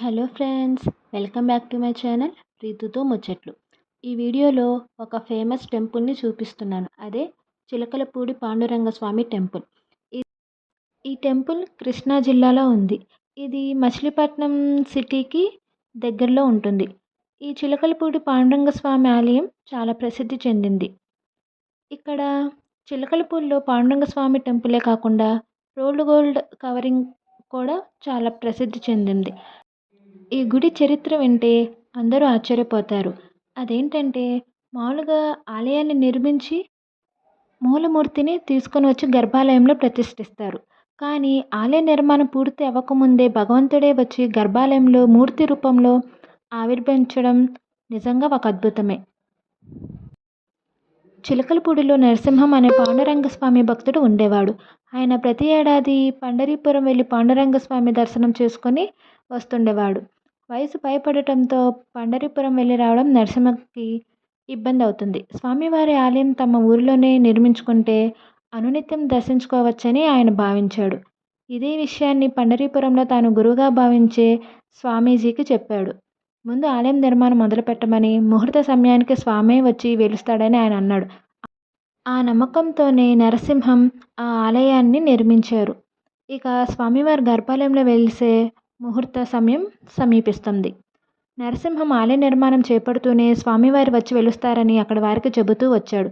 Hello friends welcome back to my channel రీతుతో ముచ్చట్లు. ఈ వీడియోలో ఒక ఫేమస్ టెంపుల్ని చూపిస్తున్నాను. అదే చిలకలపూడి పాండురంగ స్వామి టెంపుల్. ఈ ఈ టెంపుల్ కృష్ణా జిల్లాలో ఉంది. ఇది మచిలీపట్నం సిటీకి దగ్గరలో ఉంటుంది. ఈ చిలకలపూడి పాండురంగ స్వామి ఆలయం చాలా ప్రసిద్ధి చెందింది. ఇక్కడ చిలకలపూడిలో పాండురంగ స్వామి టెంపులే కాకుండా రోల్డ్ గోల్డ్ కవరింగ్ కూడా చాలా ప్రసిద్ధి చెందింది. ఈ గుడి చరిత్ర వింటే అందరూ ఆశ్చర్యపోతారు. అదేంటంటే మామూలుగా ఆలయాన్ని నిర్మించి మూలమూర్తిని తీసుకొని వచ్చి గర్భాలయంలో ప్రతిష్ఠిస్తారు. కానీ ఆలయ నిర్మాణం పూర్తి అవ్వకముందే భగవంతుడే వచ్చి గర్భాలయంలో మూర్తి రూపంలో ఆవిర్భవించడం నిజంగా ఒక అద్భుతమే. చిలకలపూడిలో నరసింహం అనే పాండురంగస్వామి భక్తుడు ఉండేవాడు. ఆయన ప్రతి ఏడాది పండరీపురం వెళ్ళి పాండురంగస్వామి దర్శనం చేసుకొని వస్తుండేవాడు. వయసు భయపడటంతో పండరీపురం వెళ్ళి రావడం నరసింహకి ఇబ్బంది అవుతుంది స్వామివారి ఆలయం తమ ఊరిలోనే నిర్మించుకుంటే అనునిత్యం దర్శించుకోవచ్చని ఆయన భావించాడు. ఇదే విషయాన్ని పండరీపురంలో తాను గురువుగా భావించే స్వామీజీకి చెప్పాడు. ముందు ఆలయం నిర్మాణం మొదలుపెట్టమని ముహూర్త సమయానికి స్వామే వచ్చి వెలుస్తాడని ఆయన అన్నాడు. ఆ నమ్మకంతోనే నరసింహం ఆ ఆలయాన్ని నిర్మించారు. ఇక స్వామివారి గర్భాలయంలో వెలిసే ముహూర్త సమయం సమీపిస్తుంది. నరసింహం ఆలయ నిర్మాణం చేపడుతూనే స్వామివారు వచ్చి వెలుస్తారని అక్కడ వారికి చెబుతూ వచ్చాడు.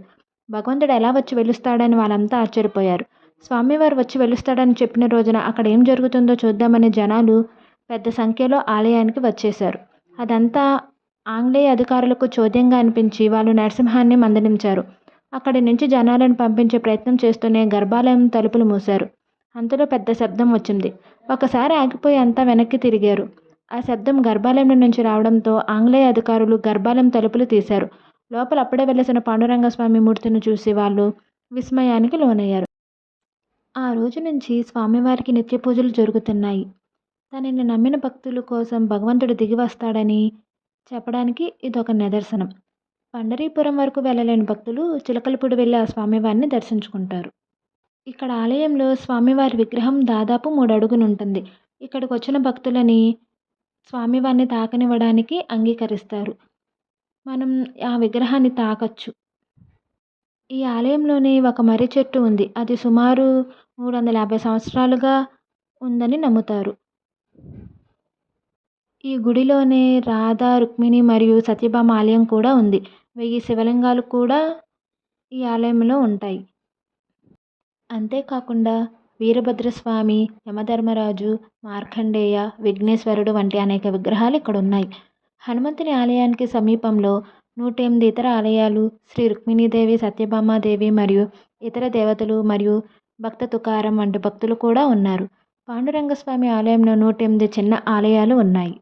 భగవంతుడు ఎలా వచ్చి వెలుస్తాడని వాళ్ళంతా ఆశ్చర్యపోయారు. స్వామివారు వచ్చి వెలుస్తాడని చెప్పిన రోజున అక్కడ ఏం జరుగుతుందో చూద్దామని జనాలు పెద్ద సంఖ్యలో ఆలయానికి వచ్చేశారు. అదంతా ఆంగ్లేయ అధికారులకు చోద్యంగా అనిపించి వాళ్ళు నరసింహాన్ని మందలించారు. అక్కడి నుంచి జనాలను పంపించే ప్రయత్నం చేస్తూనే గర్భాలయం తలుపులు మూశారు. అంతలో పెద్ద శబ్దం వచ్చింది. ఒకసారి ఆగిపోయి అంతా వెనక్కి తిరిగారు. ఆ శబ్దం గర్భాలయం నుంచి రావడంతో ఆంగ్లేయ అధికారులు గర్భాలయం తలుపులు తీశారు. లోపల అప్పుడే వెలిసిన పాండురంగ స్వామి మూర్తిని చూసి వాళ్ళు విస్మయానికి లోనయ్యారు. ఆ రోజు నుంచి స్వామివారికి నిత్య పూజలు జరుగుతున్నాయి. తనని నమ్మిన భక్తుల కోసం భగవంతుడు దిగి వస్తాడని చెప్పడానికి ఇదొక నిదర్శనం. పండరీపురం వరకు వెళ్ళలేని భక్తులు చిలకలపూడి వెళ్ళి ఆ స్వామివారిని దర్శించుకుంటారు. ఇక్కడ ఆలయంలో స్వామివారి విగ్రహం దాదాపు మూడు అడుగులు ఉంటుంది ఇక్కడికి వచ్చిన భక్తులని స్వామివారిని తాకనివ్వడానికి అంగీకరిస్తారు. మనం ఆ విగ్రహాన్ని తాకచ్చు. ఈ ఆలయంలోనే ఒక మర్రి చెట్టు ఉంది. అది సుమారు మూడు వందల యాభై సంవత్సరాలుగా ఉందని నమ్ముతారు. ఈ గుడిలోనే రాధా రుక్మిణి మరియు సత్యభామ ఆలయం కూడా ఉంది. వెయ్యి శివలింగాలు కూడా ఈ ఆలయంలో ఉంటాయి. అంతేకాకుండా వీరభద్రస్వామి యమధర్మరాజు మార్కండేయ విఘ్నేశ్వరుడు వంటి అనేక విగ్రహాలు ఇక్కడ ఉన్నాయి హనుమంతుని ఆలయానికి సమీపంలో నూట ఎనిమిది ఇతర ఆలయాలు శ్రీ రుక్మిణీదేవి సత్యభామాదేవి మరియు ఇతర దేవతలు మరియు భక్త తుకారం వంటి భక్తులు కూడా ఉన్నారు. పాండురంగస్వామి ఆలయంలో నూట ఎనిమిది చిన్న ఆలయాలు ఉన్నాయి.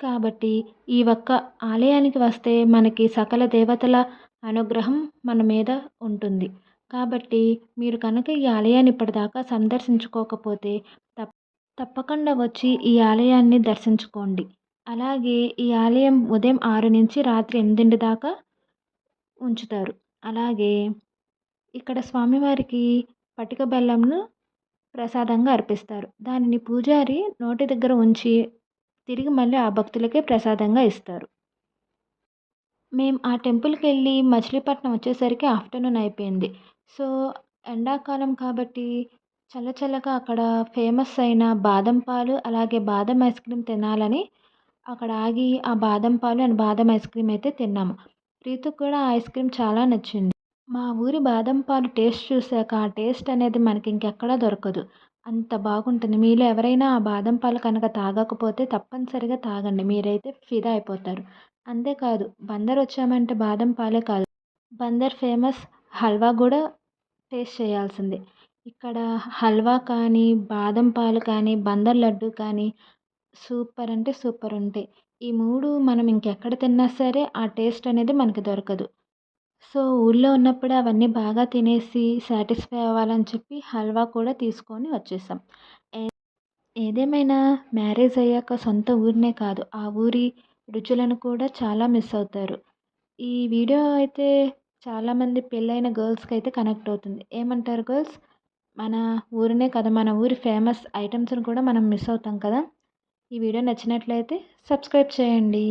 కాబట్టి ఈ ఒక్క ఆలయానికి వస్తే మనకి సకల దేవతల అనుగ్రహం మన మీద ఉంటుంది. కాబట్టి మీరు కనుక ఈ ఆలయాన్ని ఇప్పటిదాకా సందర్శించుకోకపోతే తప్ తప్పకుండా వచ్చి ఈ ఆలయాన్ని దర్శించుకోండి. అలాగే ఈ ఆలయం ఉదయం ఆరు నుంచి రాత్రి ఎనిమిదింటి దాకా ఉంచుతారు. అలాగే ఇక్కడ స్వామివారికి పటిక బెల్లంను ప్రసాదంగా అర్పిస్తారు. దానిని పూజారి నోటి దగ్గర ఉంచి తిరిగి మళ్ళీ ఆ భక్తులకే ప్రసాదంగా ఇస్తారు. మేము ఆ టెంపుల్కి వెళ్ళి మచిలీపట్నం వచ్చేసరికి ఆఫ్టర్నూన్ అయిపోయింది. సో ఎండాకాలం కాబట్టి చల్ల చల్లగా అక్కడ ఫేమస్ అయిన బాదం పాలు అలాగే బాదం ఐస్ క్రీమ్ తినాలని అక్కడ ఆగి ఆ బాదం పాలు అండ్ బాదం ఐస్ క్రీమ్ అయితే తిన్నాము. ప్రీతికి కూడా ఆ ఐస్ క్రీమ్ చాలా నచ్చింది. మా ఊరి బాదం పాలు టేస్ట్ చూసాక ఆ టేస్ట్ అనేది మనకి ఇంకెక్కడా దొరకదు. అంత బాగుంటుంది. మీలో ఎవరైనా ఆ బాదం పాలు కనుక తాగకపోతే తప్పనిసరిగా తాగండి. మీరైతే ఫిదా అయిపోతారు. అంతేకాదు బందర్ వచ్చామంటే బాదం పాలే కాదు. బందర్ ఫేమస్ హల్వా కూడా టేస్ట్ చేయాల్సిందే. ఇక్కడ హల్వా కానీ బాదం పాలు కానీ బందర్ లడ్డు కానీ సూపర్ అంటే సూపర్ ఉంటాయి. ఈ మూడు మనం ఇంకెక్కడ తిన్నా సరే ఆ టేస్ట్ అనేది మనకి దొరకదు. సో ఊళ్ళో ఉన్నప్పుడు అవన్నీ బాగా తినేసి సాటిస్ఫై అవ్వాలని చెప్పి హల్వా కూడా తీసుకొని వచ్చేసాం. ఏదేమైనా మ్యారేజ్ అయ్యాక సొంత ఊరినే కాదు. ఆ ఊరి రుచులను కూడా చాలా మిస్ అవుతారు. ఈ వీడియో అయితే చాలామంది పెళ్ళైన గర్ల్స్కి అయితే కనెక్ట్ అవుతుంది. ఏమంటారు గర్ల్స్? మన ఊరినే కదా మన ఊరి ఫేమస్ ఐటమ్స్ని కూడా మనం మిస్ అవుతాం కదా. ఈ వీడియో నచ్చినట్లయితే సబ్స్క్రైబ్ చేయండి.